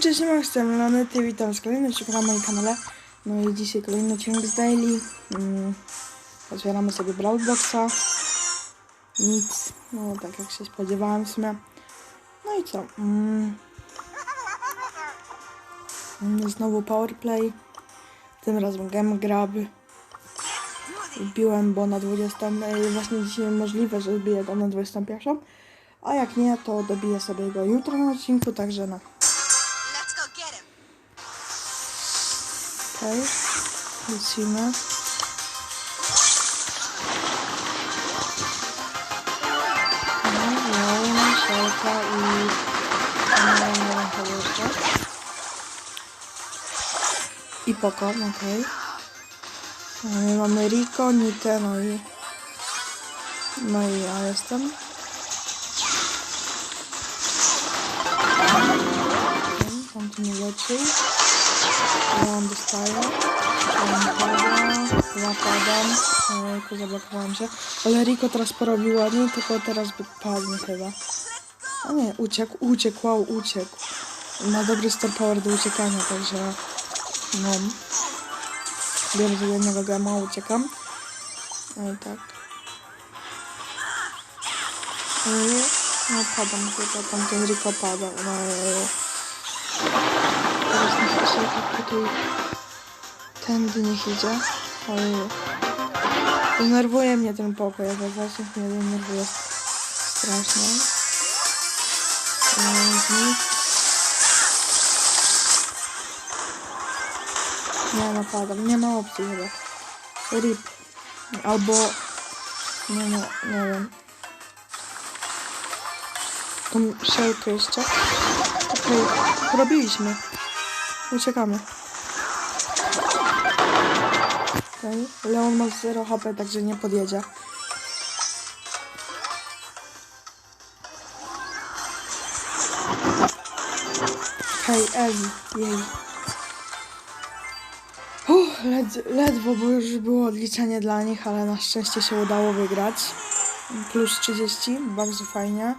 Cześć, nie jestem Leonety, witam z kolejnym odcinku na moim kanale. No i dzisiaj kolejny odcinek z Daily. Mm, otwieramy sobie Brawl Boxa. Nic, no tak jak się spodziewałem w sumie. No i co? Mm, znowu Powerplay. Tym razem Game Grab. Wbiłem, bo na 20, e, właśnie dzisiaj możliwe, że wbiję go na 21. A jak nie, to dobiję sobie go jutro na odcinku, także no. Okej, lecimy. No, szalka i... No, to jeszcze. I Poko, okej. No i Mamy Rico, Nitę, no i... No i ja jestem. On tu nie. Leon dostaje. Ja padam. Ojejku, zablokowałam się. Ale Rico teraz porobił ładnie, tylko teraz by padnie chyba. A nie, uciekł, uciekł, wow, uciekł. Ma dobry star power do uciekania, także... No. Biorę sobie jednego gama, uciekam. I tak. Ojej, No padam chyba, tamten Rico pada. No, tak tutaj tędy niech idzie. Ojej. Denerwuje mnie ten pokój, jak właśnie mnie denerwuje strasznie. Ojej. Nie napadam, nie ma opcji chyba. RIP. Albo... Nie no, nie wiem. Tą szelkę jeszcze. Okej, robiliśmy. Uciekamy. Okej, Leon ma 0 HP, także nie podjedzie. Hej, Eli, jej. Uff, led, ledwo, bo już było odliczenie dla nich, ale na szczęście się udało wygrać. Plus 30, bardzo fajnie.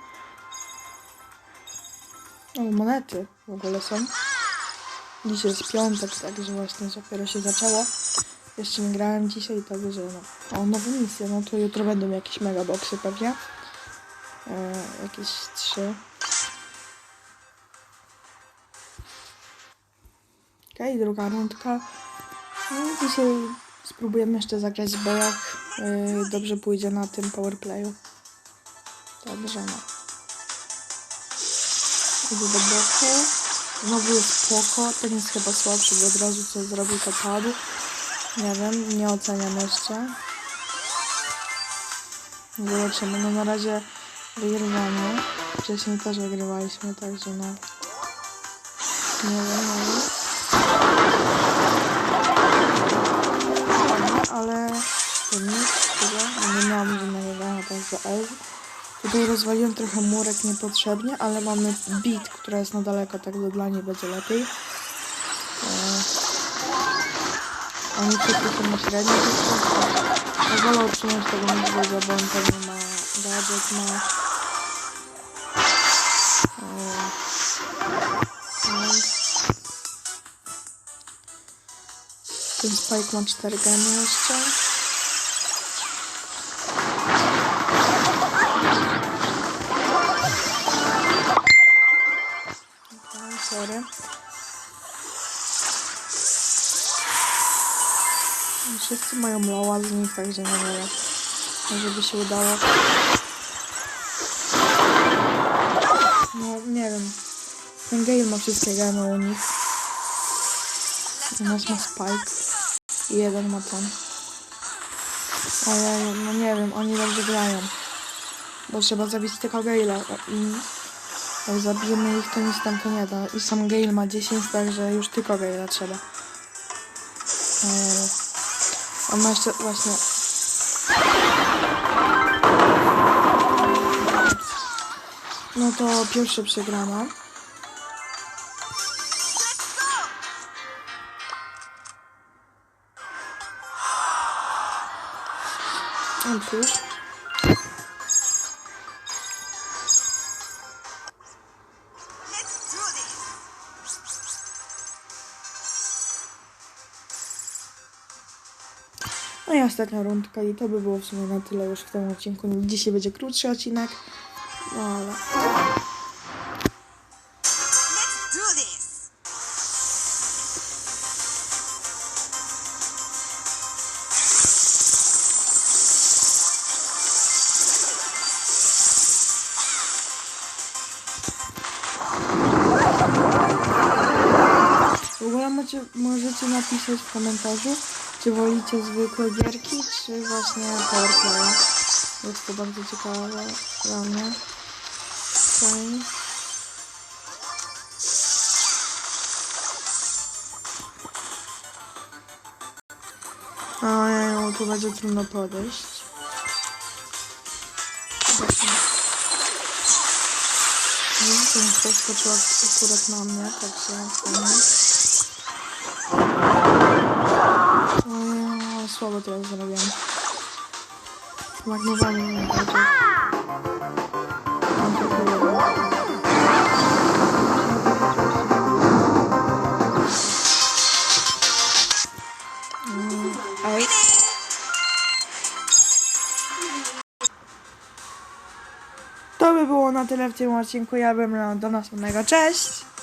O, monety w ogóle są. Dzisiaj jest piątek, także właśnie dopiero się zaczęło. Jeszcze nie grałem dzisiaj, także no. O, nowe misje, no to jutro będą jakieś mega boxy pewnie. E, jakieś trzy. Okej, okay, druga rundka. No i dzisiaj spróbujemy jeszcze zagrać, bo jak y, dobrze pójdzie na tym powerplayu. Dobrze, no. Idę do boku. Znowu jest spoko. Ten jest chyba słabszy, bo od razu co zrobił to padł. Nie wiem, nie oceniam jeszcze. Zobaczymy. No na razie wygrywamy. Wcześniej też wygrywaliśmy, także no. Nie wiem, nie wiem. No, ale to nic, chyba. Nie miałam żadnego także L. Tutaj rozwaliłem trochę murek niepotrzebnie, ale mamy bit, która jest na daleko, tak to dla niej będzie lepiej. E... Oni wszyscy są dystans. Ja wolę utrzymać tego niedźwiedzia, bo on pewnie ma gadżet, ma... E... No. Ten Spike ma 4 gemy jeszcze. Sorry. Wszyscy mają loła z nich, także nie wiem. Może by się udało. No, nie wiem. Ten Gale ma wszystkie gemy u nich. U nas ma Spike. I jeden ma ten. Ale no nie wiem, oni dobrze grają. Bo trzeba zabić tylko Gale'a jak zabijemy ich, to nic tam to nie da. I sam Gale ma 10, także już tylko Gale'a trzeba. Eee, on ma jeszcze właśnie... No to pierwsze przegrana. No. No i ostatnia rundka i to by było w sumie na tyle już w tym odcinku. Dzisiaj będzie krótszy odcinek, no ale... W ogóle macie, możecie napisać w komentarzu, czy wolicie zwykłe gierki, czy właśnie powerplaya. Jest to bardzo ciekawe dla mnie. Okej. Ojej, tu będzie trudno podejść. No i ten przeskoczył akurat na mnie, także fajnie. Słabo teraz zrobiłem. Zmarnowanie nie będzie. Mm. To by było na tyle w tym odcinku. Ja bym do następnego. Cześć!